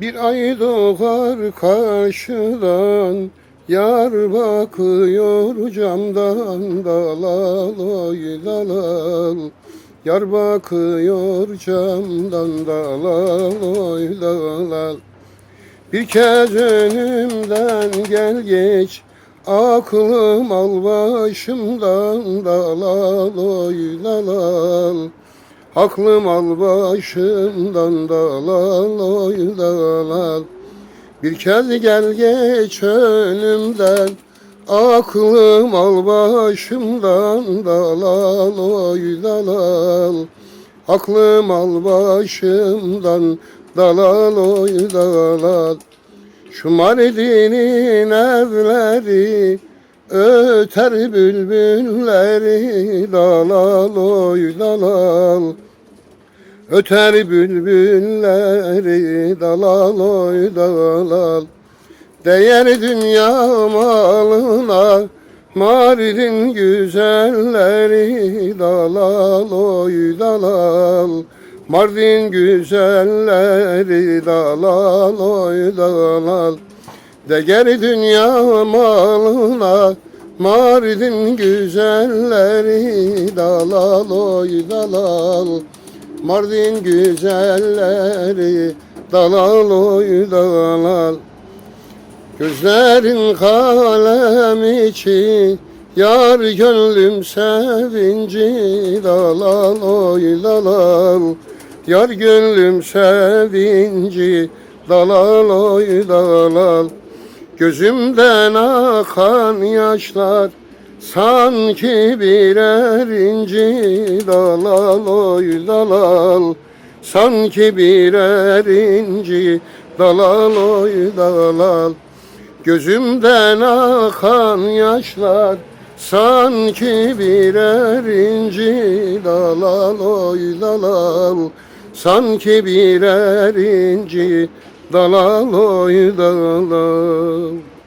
Bir ay doğar karşıdan Yar bakıyor camdan dalal oy dalal. Yar bakıyor camdan dalal oy dalal. Bir kez önümden gel geç Aklım al başımdan dalal oy dalal Aklım al başımdan dalal oy dalal Bir kez gel geç önümden. Aklım al başımdan dalal oy dalal Aklım al başımdan dalal oy dalal Şu Mardin'in evleri Öter bülbülleri dalal oy dalal Öter bülbülleri dalal oy dalal. Değer dünya malına Mardin güzelleri dalal oy dalal. Mardin güzelleri dalal oy dalal. Değer dünya malına Mardin güzelleri dalal oy dalal Mardin güzelleri dalal oy dalal. Gözlerin kalem içi Yar gönlüm sevinci dalal oy dalal. Yar gönlüm sevinci dalal oy dalal. Gözümden akan yaşlar Sanki birer inci dalal oy dalal. Sanki birer inci dalal oy dalal. Gözümden akan yaşlar Sanki birer inci dalal oy dalal. Sanki birer inci dalal oy dalal